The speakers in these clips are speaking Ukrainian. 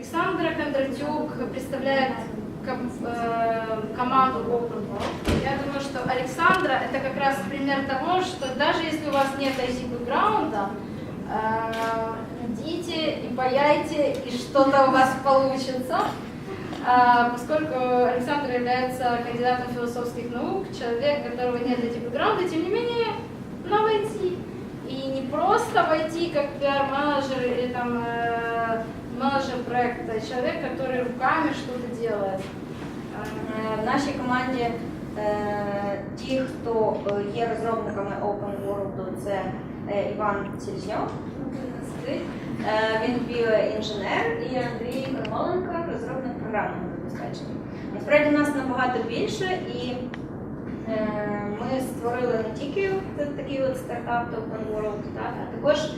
Александра Кондратюк представляет ком- э, команду Open. Я думаю, что Александра это как раз пример того, что даже если у вас нет IT-бэкграунда, э, идите и паяйте, и что-то у вас получится. А, Поскольку Александр является кандидатом философских наук, человек, которого нет IT-бэкграунда, тем не менее, но войти. И не просто войти как пиар-менеджер или там э, менеджер проекта, человек, который руками что-то делает. Е, В нашій команді е, ті, хто е, є розробниками Open World, це е, Іван Сільзньов. Е, він біоінженер і Андрій Кармоленко, розробник програмного забезпечення. Насправді нас набагато більше і е, ми створили не тільки такий от стартап Open World, а також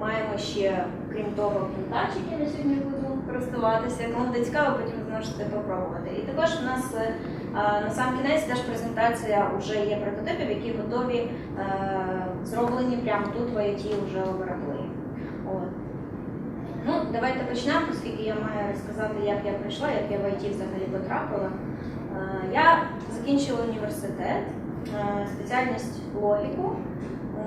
маємо ще, крім того, контакт, який ми сьогодні будемо користуватися. Кому буде цікаво, потім зможете попробувати. І також у нас е, на сам кінець теж презентація вже є прототипів, які готові е, зроблені прямо тут в IT вже лабораторії. Ну, давайте почнемо, оскільки я маю розказати, як я прийшла, як я в IT взагалі потрапила. Е, Я закінчила університет, е, спеціальність логіку.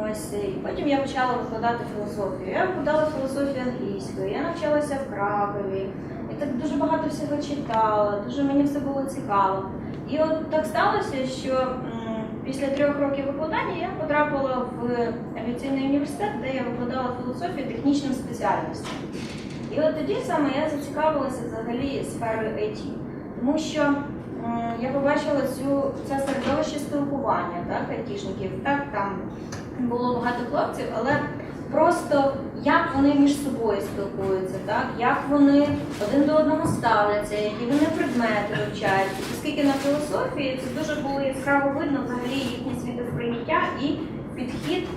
Ось, і потім я почала викладати філософію. Я викладала філософію англійською, я навчалася в Кракові. Я так дуже багато всього читала, дуже мені все було цікаво. І от так сталося, що м, після трьох років викладання я потрапила в авіаційний університет, де я викладала філософію технічним спеціальностям. І от тоді саме я зацікавилася взагалі сферою IT, тому що я побачила цю це середовище спілкування, так, айтішників. Так, там було багато хлопців, але просто як вони між собою спілкуються, так, як вони один до одного ставляться, які вони предмети вивчають. Оскільки на філософії це дуже було яскраво видно взагалі їхнє світосприйняття і підхід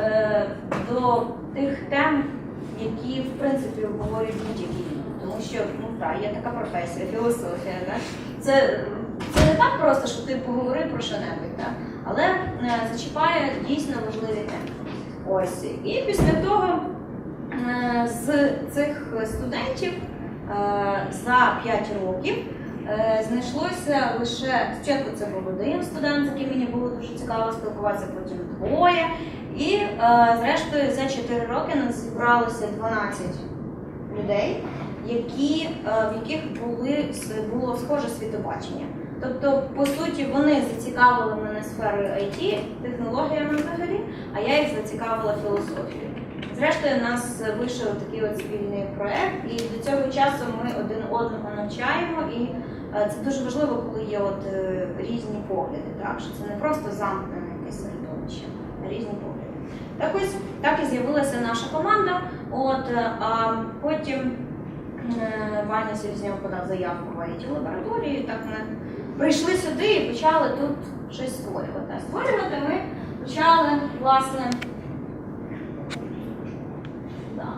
е, до тих тем, які в принципі обговорюють будь-які. Тому що ну так, є така професія, філософія. Так? Це, не так просто, що ти поговорив про що-небудь, так? але е, зачіпає дійсно важливі теми. Ось. І після того е, з цих студентів е, за 5 років е, знайшлося лише спочатку це був один студент, з яким мені було дуже цікаво спілкуватися, потім двоє. І е, зрештою за 4 роки нас зібралося 12 людей, які, е, в яких були, було схоже світобачення. Тобто, по суті, вони зацікавили мене сферою IT, технологіями взагалі, а я їх зацікавила філософією. Зрештою, у нас вийшов такий от спільний проект, і до цього часу ми один одного навчаємо. І е, це дуже важливо, коли є от е, різні погляди, так що це не просто замкнене якесь середовище, а різні погляди. Так ось так і з'явилася наша команда. От е, а потім Ваня Сільзнєв подав заявку в it лабораторії. Так ми прийшли сюди і почали тут щось створювати. А створювати ми почали власне. Да.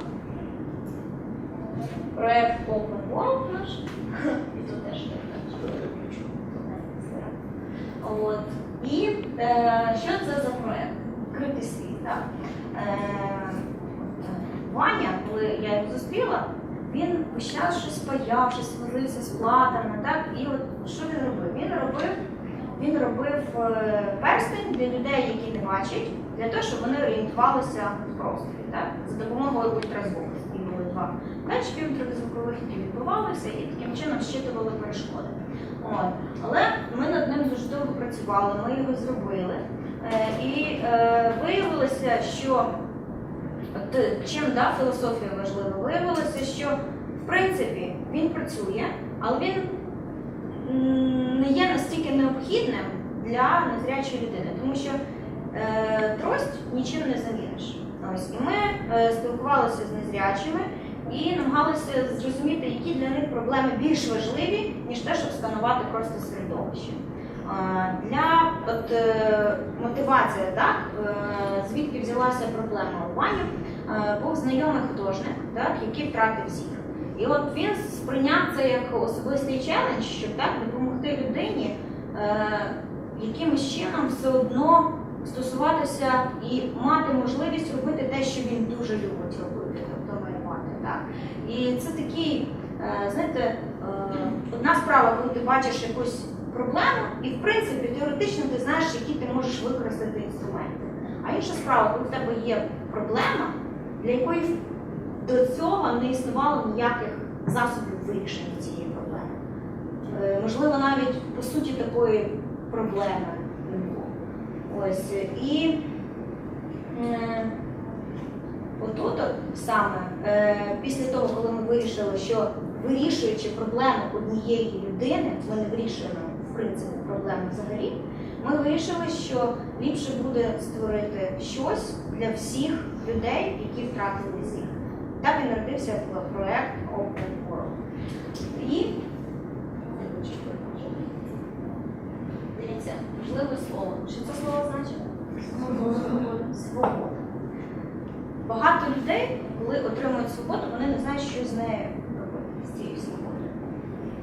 Проект Open World наш. І тут теж. От. І е, що це за проект? Критий світ. Е, Ваня, коли я його зустріла, він весь час щось паяв, щось возився з платами. Так? І от що він робив? Він робив, він робив е, перстень для людей, які не бачать, для того, щоб вони орієнтувалися в просторі. Так? За допомогою ультразвуку. Були два датчики ультразвукових, які відбувалися, і таким чином щитували перешкоди. От. Але ми над ним дуже довго працювали, ми його зробили. Е, і е, виявилося, що от, чим да, філософія важлива, виявилося, що в принципі він працює, але він не є настільки необхідним для незрячої людини, тому що е, трость нічим не заміниш. Ось і ми е, спілкувалися з незрячими і намагалися зрозуміти, які для них проблеми більш важливі, ніж те, щоб встановити просто середовище. Для от, е, мотивації, так, е, звідки взялася проблема у Вані, е, був знайомий художник, так, який втратив зір. І от він сприйняв це як особистий челендж, щоб так допомогти людині е, якимось чином все одно стосуватися і мати можливість робити те, що він дуже любить робити, тобто малювати. Так? І це такий, е, знаєте, е, одна справа, коли ти бачиш якусь проблему, і в принципі теоретично ти знаєш, які ти можеш використати інструменти. А інша справа, коли в тебе є проблема, для якої до цього не існувало ніяких засобів вирішення цієї проблеми. Е, Можливо, навіть по суті такої проблеми не було. Ось і е, отут саме е, після того, коли ми вирішили, що вирішуючи проблему однієї людини, ми не вирішуємо в принципі проблеми взагалі. Ми вирішили, що ліпше буде створити щось для всіх людей, які втратили зір. Так і народився проект Open World. І дивіться, важливе слово. Що це слово значить? Свобода. Багато людей, коли отримують свободу, вони не знають, що з нею робити, з цією свободою.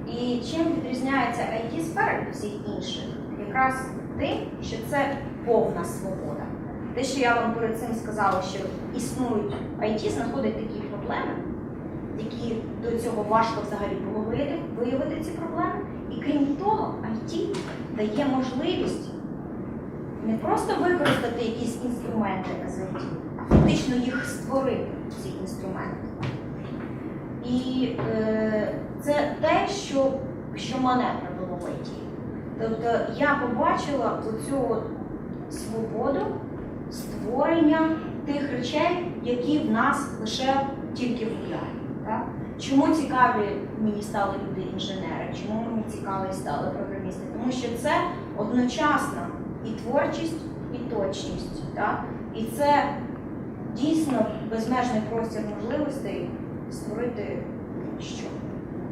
І чим відрізняється IT-сфера від всіх інших? Якраз тим, що це повна свобода. Те, що я вам перед цим сказала, що існують IT, знаходять такі проблеми, які до цього важко взагалі виявити, виявити ці проблеми. І крім того, IT дає можливість не просто використати якісь інструменти з IT, а фактично їх створити, ці інструменти. І е, це те, що, що мене привело в IT. Тобто я побачила оцю свободу створення тих речей, які в нас лише тільки в уяві. Чому цікаві мені стали люди-інженери? Чому мені цікаві стали програмісти? Тому що це одночасно і творчість, і точність. Так? І це дійсно безмежний простір можливостей створити що,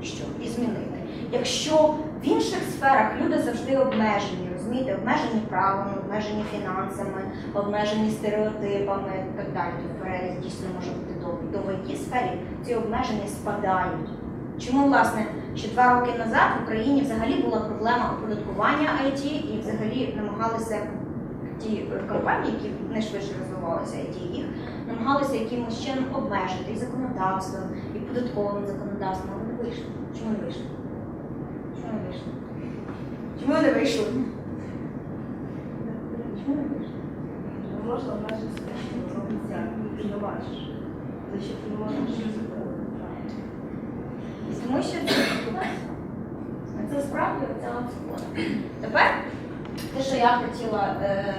що і змінити. Якщо в інших сферах люди завжди обмежені, розумієте, обмежені правами, обмежені фінансами, обмежені стереотипами і так далі, то перелік дійсно може бути довгий. То в it сфері ці обмеження спадають. Чому, власне, ще два роки назад в Україні взагалі була проблема оподаткування IT і взагалі намагалися ті е, компанії, які найшвидше розвивалися IT, їх намагалися якимось чином обмежити і законодавством, і податковим законодавством, але не вийшло. Чому не вийшло? Чому не вийшло? Чому не вийшло? Можна себе, що ти не бачиш. Але що ти не можеш Тому що це це справді ця свобода. Тепер те, що я хотіла е,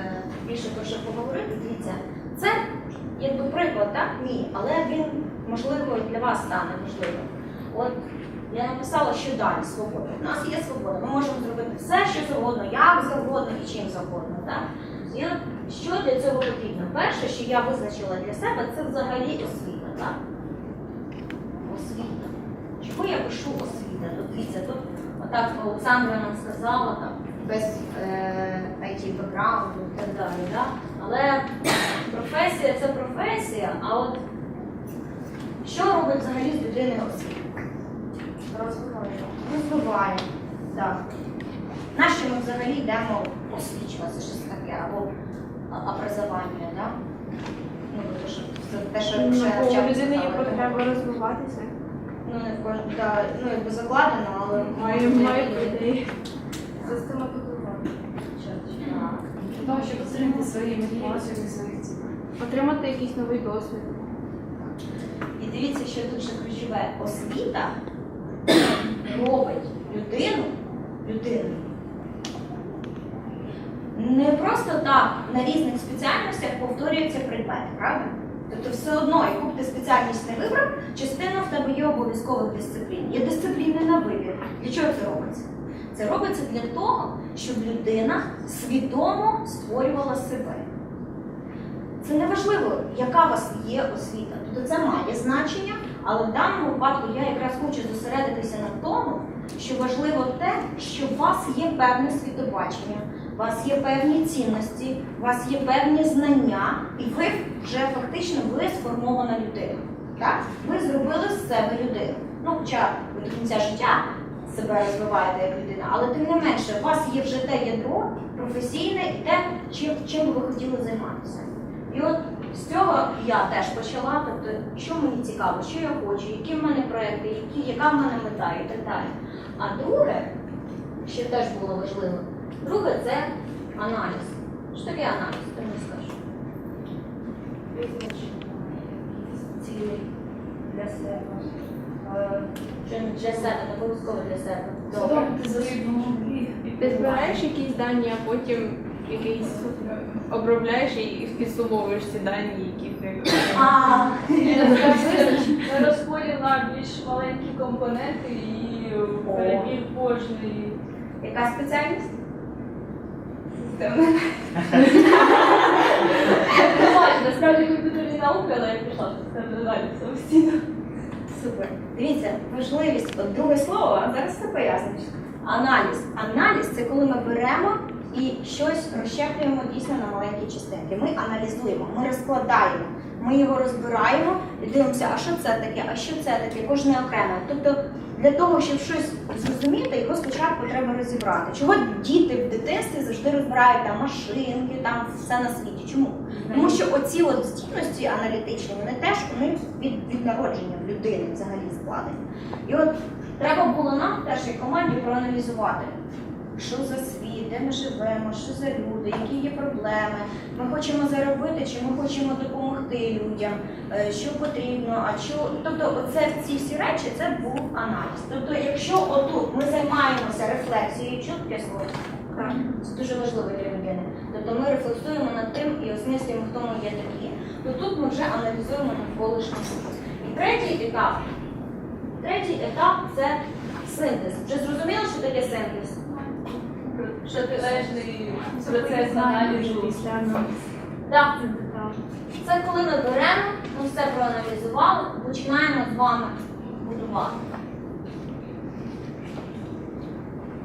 більше про що поговорити, дивіться, це якби приклад, так? Мій, але він можливо для вас стане можливим. От я написала, що далі свобода. У нас є свобода, ми можемо зробити все, що завгодно, як завгодно і чим завгодно. Так? Що для цього потрібно? Перше, що я визначила для себе, це взагалі освіта. Так? Освіта. Чому я пишу освіта? Дивіться, тут отак Олександра нам сказала, там, без е, it бекграунду і так далі. Да? Але професія це професія, а от що робить взагалі з людиною освіта? Розвиває. Розвиває. Так. Нащо ми взагалі йдемо освічуватися щось таке або образування, да? Ну, бо що те, що Ну, вже у людини є потреба розвиватися. Ну, не в кожному, да, ну, якби закладено, але Має має людей. Систематизувати. Так. Тому що посередити свої мрії, свої цілі. Отримати якийсь новий досвід. І дивіться, що тут ще ключове освіта робить людину людиною. Не просто так на різних спеціальностях повторюються предмети, правда? Тобто все одно, яку б ти спеціальність не вибрав, частина в тебе є обов'язкових дисциплін. Є дисципліни на вибір. Для чого це робиться? Це робиться для того, щоб людина свідомо створювала себе. Це не важливо, яка у вас є освіта. Тобто це має значення, але в даному випадку я якраз хочу зосередитися на тому, що важливо те, що у вас є певне світобачення, у вас є певні цінності, у вас є певні знання, і ви вже фактично ви сформована людина. Так? Ви зробили з себе людину. Ну, хоча ви до кінця життя себе розвиваєте як людина, але тим не менше, у вас є вже те ядро професійне і те, чим, ви хотіли займатися. І от з цього я теж почала, тобто, що мені цікаво, що я хочу, які в мене проекти, які, яка в мене мета і так далі. А друге, що теж було важливо, друге це аналіз. Що таке аналіз? Ти мені скажеш? цілі для себе. Е, Що не для себе, не обов'язково для себе. Добре. Ти збираєш якісь дані, а потім якийсь обробляєш і підсумовуєш ці дані, які ти. А, Розподіл на більш маленькі компоненти і перебір кожної. яка спеціальність? Буває, насправді комп'ютерні науки, але я пішла це далі самостійно. Супер. Дивіться, важливість, от друге слово, а зараз це поясниш. Аналіз. Аналіз це коли ми беремо і щось розщеплюємо дійсно на маленькі частинки. Ми аналізуємо, ми розкладаємо, ми його розбираємо і дивимося, а що це таке, а що це таке, кожне окремо. Тобто для того, щоб щось зрозуміти, його спочатку треба розібрати. Чого діти в дитинстві завжди розбирають там машинки, там все на світі? Чому? Тому що оці от здібності аналітичні, вони теж вони від, від народження в людини взагалі складені. І от треба було нам теж як команді проаналізувати, що за світ, де ми живемо, що за люди, які є проблеми. Ми хочемо заробити, чи ми хочемо допомогти людям, е, що потрібно, а що. Тобто, оце ці всі речі це був аналіз. Тобто, якщо отут ми займаємося рефлексією, чутке слово, це дуже важливо для людини. Тобто ми рефлексуємо над тим і осмислюємо, хто ми є такі, то тут ми вже аналізуємо навколишній світ. І третій етап. Третій етап це синтез. Вже зрозуміло, що таке синтез? Протилежний процес. Так. Це коли ми беремо, ми все проаналізували, починаємо з вами будувати.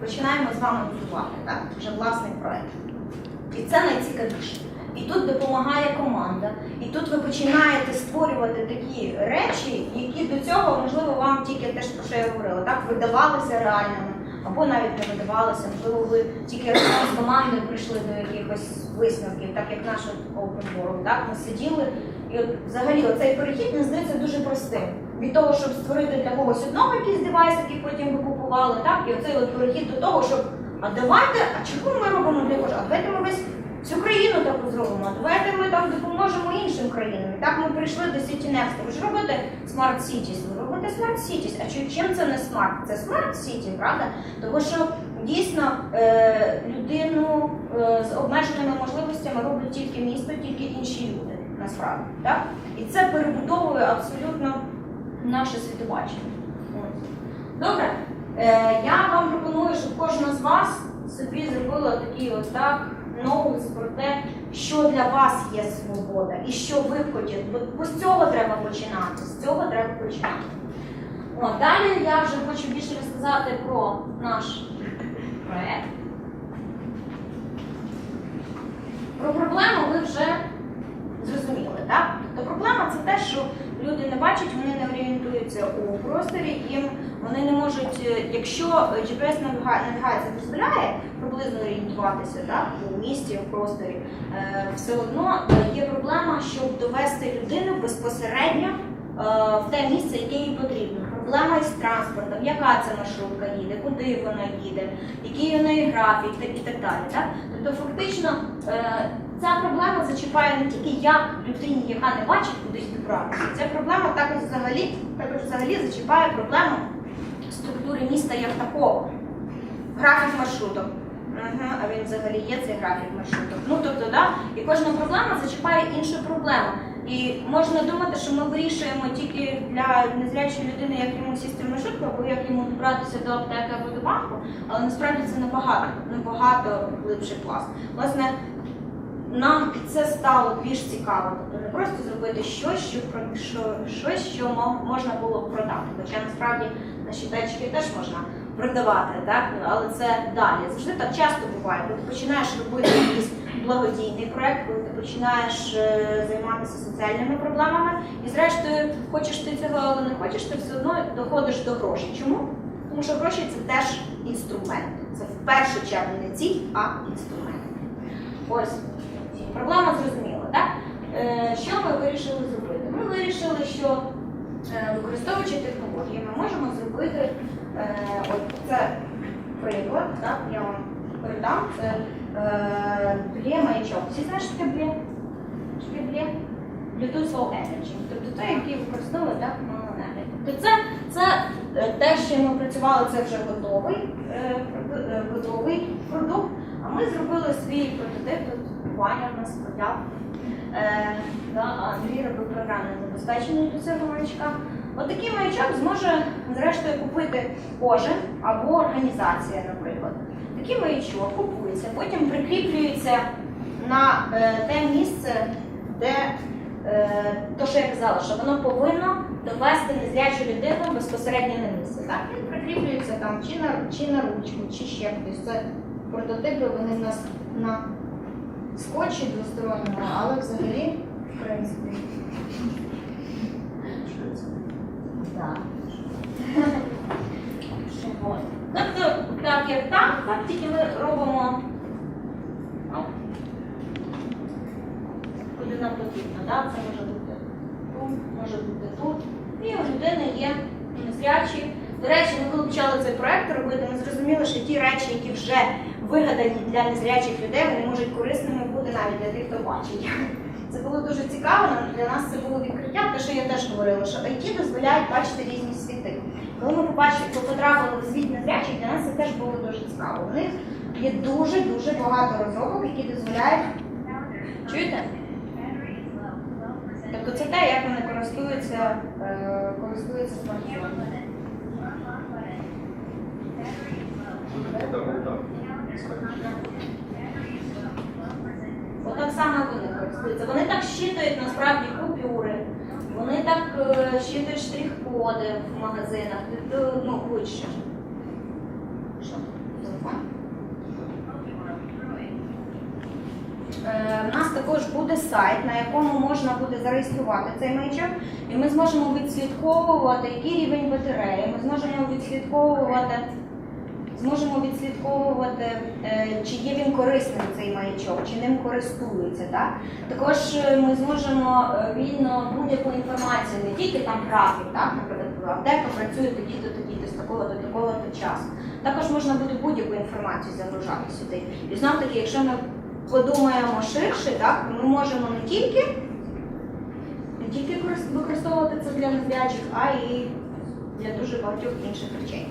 Починаємо з вами будувати, так, вже власний проект. І це найцікавіше. І тут допомагає команда. І тут ви починаєте створювати такі речі, які до цього, можливо, вам тільки теж про що я говорила, так, видавалися реальними, або навіть не видавалися, можливо, ви тільки разом з командою прийшли до якихось висновків, так як наш Open так, ми сиділи. І от взагалі оцей перехід мені здається дуже простим. Від того, щоб створити для когось одного якийсь девайс, який потім ви купували, так, і оцей от перехід до того, щоб а давайте, а чому ми робимо для кожного? А давайте ми весь всю країну таку зробимо, давайте ми там допоможемо іншим країнам. І так ми прийшли до City Next. Ви ж робите Smart Cities, ви робите Smart Cities. А чим це не Smart? Це Smart City, правда? Тому що дійсно е, людину е, з обмеженими можливостями роблять тільки місто, тільки інші люди, насправді. Так? І це перебудовує абсолютно наше світобачення. Добре, е, я вам пропоную, щоб кожна з вас собі зробила такий от так ноут про те, що для вас є свобода і що ви хочете. Бо з цього треба починати. З цього треба починати. О, далі я вже хочу більше розказати про наш проєкт. Про проблему ви вже зрозуміли, так? Тобто проблема це те, що люди не бачать, вони не орієнтуються у просторі, їм вони не можуть, е, якщо GPS-навігація дозволяє приблизно орієнтуватися так, у місті, у просторі, е, все одно е, є проблема, щоб довести людину безпосередньо в те місце, яке їй потрібно. Проблема із транспортом, яка це маршрутка їде, куди вона їде, який у неї графік і так далі. Так? Тобто, фактично, ця проблема зачіпає не тільки як людині, яка не бачить кудись добратися. Ця проблема також взагалі, також взагалі зачіпає проблему структури міста як такого. Графік маршруток. Ага, а він взагалі є цей графік маршруток. Ну тобто, да, і кожна проблема зачіпає іншу проблему. І можна думати, що ми вирішуємо тільки для незрячої людини, як йому сісти маршрутку, або як йому добратися до аптеки або до банку, але насправді це набагато, набагато глибший пласт. Власне, нам це стало більш цікаво. Тобто не просто зробити щось, що, що, щось, що можна було продати. Хоча насправді наші тачки теж можна продавати, так? але це далі. Завжди так часто буває, коли ти починаєш робити якийсь благодійний проект, коли ти починаєш е, займатися соціальними проблемами, і зрештою, хочеш ти цього, але не хочеш, ти все одно доходиш до грошей. Чому? Тому що гроші це теж інструмент. Це в першу чергу не ціль, а інструмент. Ось проблема зрозуміла, так? Е, що ми вирішили зробити? Ми вирішили, що е, використовуючи технології, ми можемо зробити е, от це приклад, так? Я вам передам. Це блє маячок. Всі знаєш, що таке блє? Що таке блє? Bluetooth Low Energy. Тобто той, який використовує так, малу. Тобто це, це те, що ми працювали, це вже готовий, готовий продукт. А ми зробили свій прототип, Ваня в нас подяв. Е, Андрій робив програмне забезпечення до цього маячка. Отакий маячок зможе зрештою купити кожен або організація, наприклад. Такий маячок купується, потім прикріплюється на е, те місце, де е, то, що я казала, що воно повинно довести незрячу людину безпосередньо на місце. Так? Він прикріплюється там чи на, чи на ручку, чи ще кудись. Це прототипи, вони в нас на скотчі двосторонньому, але взагалі, в принципі. Так. Тобто, так як так, так тільки ми робимо. ну, Куди нам потрібно, так? Це може бути тут, може бути тут. І у людини є незрячі. До речі, ми коли почали цей проект робити, ми зрозуміли, що ті речі, які вже вигадані для незрячих людей, вони можуть корисними бути навіть для тих, хто бачить. Це було дуже цікаво, для нас це було відкриття, те, що я теж говорила, що IT дозволяють бачити різні світи. Коли ми побачили, потрапили в світ незрячих, для нас це теж було дуже цікаво. У них є дуже-дуже багато розробок, які дозволяють. Чуєте? Тобто це те, як вони користуються, е, користуються смартфоном. Отак само вони користуються. Вони так щитують насправді купюри, вони так е, щитують штрих-коди в магазинах, ну, будь-що. Що? Телефон? Е, У нас також буде сайт, на якому можна буде зареєструвати цей маячок, і ми зможемо відслідковувати, який рівень батареї, ми зможемо відслідковувати, зможемо відслідковувати, е, чи є він корисним цей маячок, чи ним користуються. Так? Також е, ми зможемо е, вільно будь-яку інформацію, не тільки там графік, так? наприклад, аптека працює тоді-то, тоді-то, з такого до такого то часу. Також можна буде будь-яку інформацію загружати сюди. І знов таки, якщо ми подумаємо ширше, так, ми можемо не тільки, тільки використовувати це для незрячих, а і для дуже багатьох інших речей.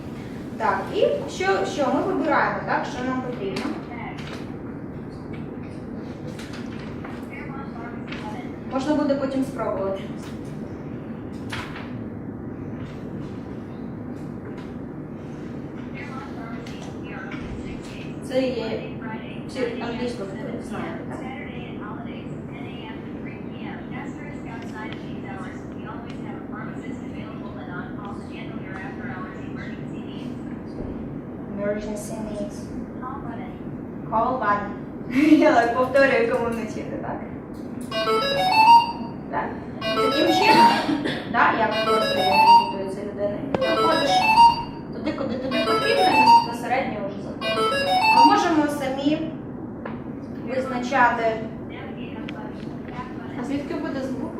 Так, і що, що ми вибираємо, так, що нам потрібно. Можна буде потім спробувати. Це є всі англійську знаєте? Needs. Call button. Я повторюю, кому не так? Так. Таким чином, так, як просто реабілітується людина. Заходиш туди, куди тобі потрібно, і безпосередньо вже заходиш. Ми можемо самі визначати. А звідки буде звук?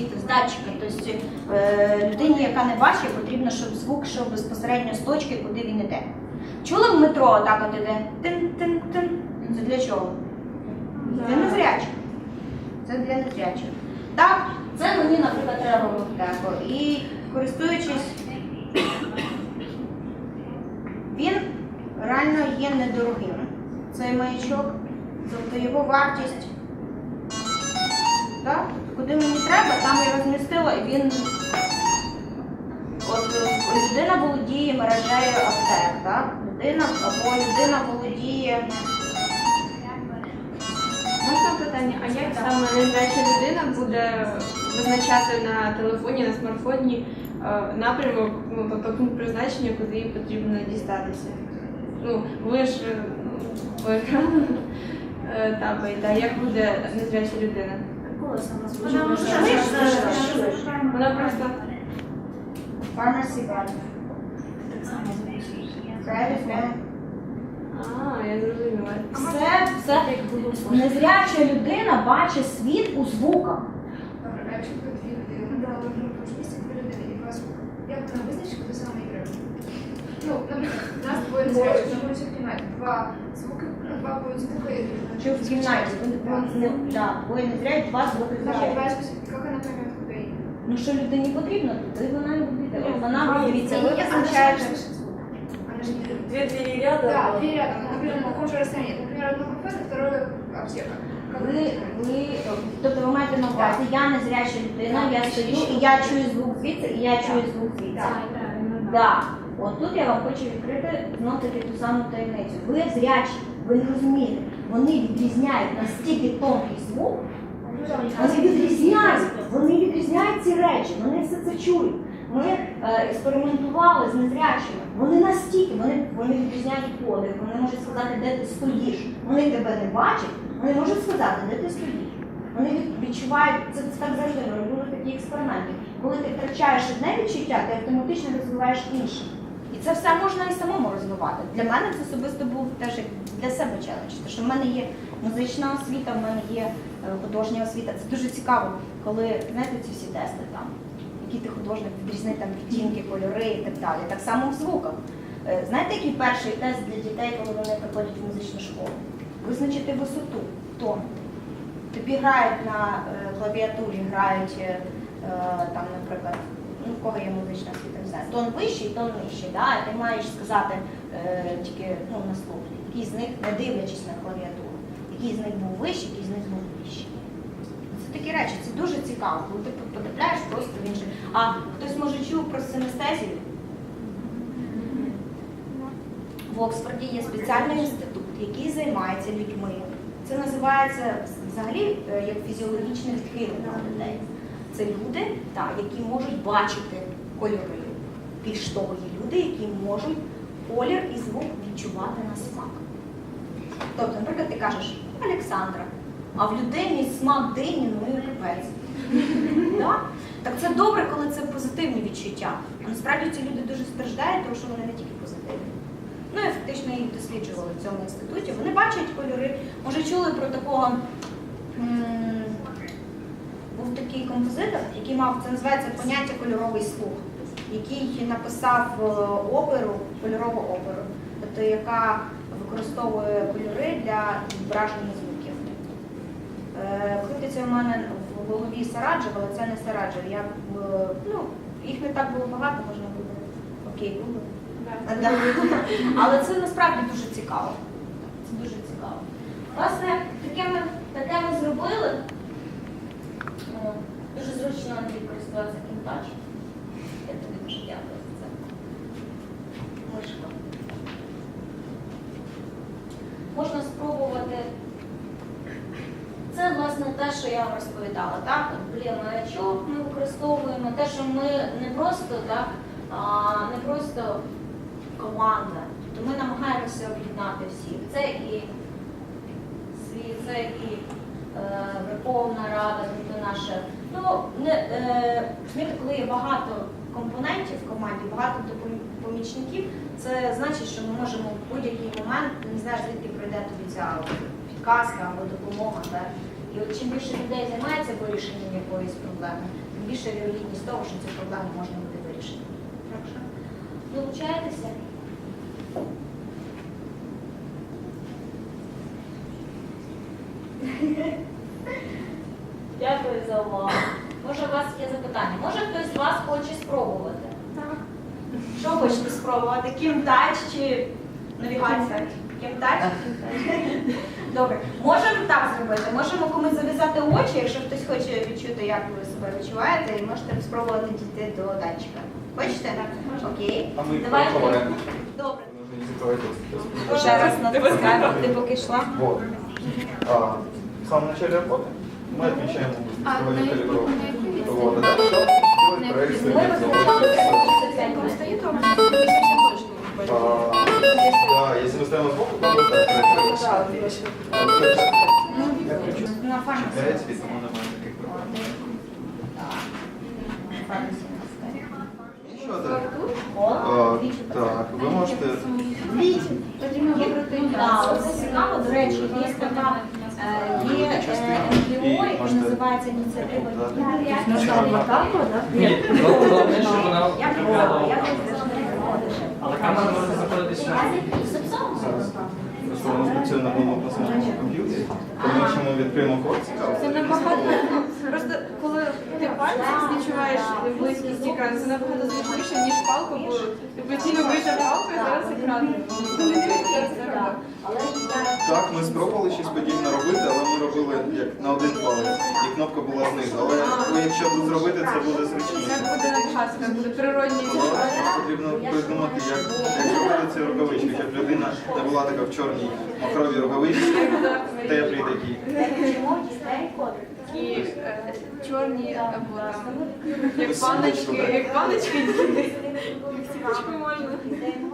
Ну, з датчика. Тобто е, людині, яка не бачить, потрібно, щоб звук йшов безпосередньо з точки, куди він іде. Чули в метро так от іде? Тин-тин-тин. Це для чого? Для незрячих. Це для незрячих. Так, це мені, наприклад, треба в аптеку. І користуючись, він реально є недорогим. Цей маячок. Тобто його вартість. Так? Куди мені треба, там я розмістила, і він. От людина володіє мережею аптек, так? Людина або людина володіє. можна питання, а як саме незряча людина буде визначати на телефоні, на смартфоні е, напрямок, ну тобто пункт призначення, куди їй потрібно дістатися? Ну, ви ж по екрану е, тапаєте, а як буде незряча людина? Вона просто Pharmacy button. Private one. А, я зрозуміла. Все, все. Незряча людина бачить світ у звуках. Добре, а якщо ви дві людини набрали в одному тому ж місці дві людини і два звуки, як вона визначить, куди саме іграє? Ну, наприклад, у нас двоє незрячих знаходяться в кімнаті, два ну, будуть звуки. Чи в? Вони- вони- да, Да, способи. Як вона пойме, куди їй? Ну що людині потрібно, туди вона і буде. Вона дивіться, ви Она не визначаєте. Она же не Две двери рядом. Да, две рядом, например, на расстоянии. Например, одно кафе, второе аптека. Как Ви, ви, тобто ви маєте на увазі, я незряча людина, я стою і я чую звук звідси, і я чую звук звідси. Да. От тут я вам хочу відкрити знов таки ту саму таємницю. Ви зрячі, ви не розумієте. Вони відрізняють настільки тонкий звук, вони відрізняють, вони відрізняють ці речі, вони все це чують. Ми е, експериментували з незрячими. Вони настільки, вони, вони відрізняють подих, вони можуть сказати, де ти стоїш. Вони тебе не бачать, вони можуть сказати, де ти стоїш. Вони відчувають, це так завжди, ми робили такі експерименти. Коли ти втрачаєш одне відчуття, ти автоматично розвиваєш інше. І це все можна і самому розвивати. Для мене це особисто був теж для себе челендж. Тому що в мене є музична освіта, в мене є е, художня освіта. Це дуже цікаво, коли знаєте ці всі тести там, які ти художник відрізнить там відтінки, кольори і так далі. Так само в звуках. Е, Знаєте, який перший тест для дітей, коли вони приходять в музичну школу? Визначити висоту, тон. Тобі грають на е, клавіатурі, грають там, наприклад, ну в кого є музична освіта, не тон вищий, тон нижчий, да? ти маєш сказати е, тільки ну, на слух, який з них, не дивлячись на клавіатуру, який з них був вищий, який з них був нижчий. Це такі речі, це дуже цікаво, коли ти потрапляєш просто в інший. А хтось може чув про синестезію? В Оксфорді є спеціальний інститут, який займається людьми. Це називається взагалі е, як фізіологічне відхилення у людей. Це люди, так, які можуть бачити кольори. Більш того, є люди, які можуть колір і звук відчувати на смак. Тобто, наприклад, ти кажеш Олександра, а в людині смак дині, ну і. Да? Так це добре, коли це позитивні відчуття. А насправді ці люди дуже страждають, тому що вони не тільки позитивні. Ну і фактично їх досліджували в цьому інституті. Вони бачать кольори. Може, чули про такого. м, Був такий композитор, який мав, це називається поняття кольоровий слух, який написав е, оперу, кольорову оперу, тобто яка використовує кольори для відображення звуків. Е, Крутиться у мене в голові Сараджев, але це не Сараджев. Я, е, ну, їх не так було багато, можна буде. Окей. Да. Але це насправді дуже цікаво. Це дуже цікаво. Власне, таке ми, таке ми зробили. О, Дуже зручно Андрій користуватися кінтач. Я тобі дуже дякую за це. Мишко. Можна спробувати. Це, власне, те, що я вам розповідала. Так? Маячок ми використовуємо, те, що ми не просто, так, а, не просто команда. Тобто ми намагаємося об'єднати всіх. Це і світ, це і Верховна Рада, тобто наше. Ну, не, е, розумієте, коли є багато компонентів в команді, багато помічників, це значить, що ми можемо в будь-який момент, не знаю, звідки прийде тобі ця підказка або допомога. Так? І от чим більше людей займається вирішенням якоїсь проблеми, тим більше вірогідність того, що цю проблему можна буде вирішити. Долучайтеся. Дякую за увагу. Може, у вас є запитання? Може хтось з вас хоче спробувати? Так. Що хочете спробувати? Кімтач чи навігація? Кімтач? Добре. Можемо так зробити. Можемо комусь зав'язати очі, якщо хтось хоче відчути, як ви себе відчуваєте, і можете спробувати дійти до датчика. Хочете? Окей. А ми Давайте. поговоримо. Добре. Ще раз натискаємо, ти поки йшла. Вот. А, в самом начале работы мы отмечаем А, область на калибровки. яку- на яку Вот, відстань? это всё. Делать проект Ми совместно. визначали 35 Просто минут. є там не совсем точно. А, Да, если мы ставим сбоку, то вот так проектируется. Я включу. На фармасі. Читаете, и тому нормально как бы. Фармасі. Еще так. О, А, двічі Так, вы можете Потрібно вибрати. Так, це цікаво. До речі, є така е, є е, НГО, яка називається ініціатива. Ні, головне, вона виглядала. пробувала, я пробувала. Але камера може знаходитися на Просто воно працює на одному просунутому комп'ютері. Тому що ми відкриємо код. Це набагато просто коли ти пальцем відчуваєш близькість екрану, це набагато зручніше, ніж палку, бо ти постійно вийшов палку і зараз екран. Це. Так, ми спробували щось подібне робити, але ми робили як на один палець, і кнопка була знизу. Але ну, якщо тут зробити, це буде зручніше. Як буде набагато, як буде природній. Але Потрібно придумати, як, як зробити ці рукавички, щоб людина не була така в чорній махровій рукавичці, теплій такій. Чому кодик? Такі е, чорні або там, як баночки, як баночки. Як можна.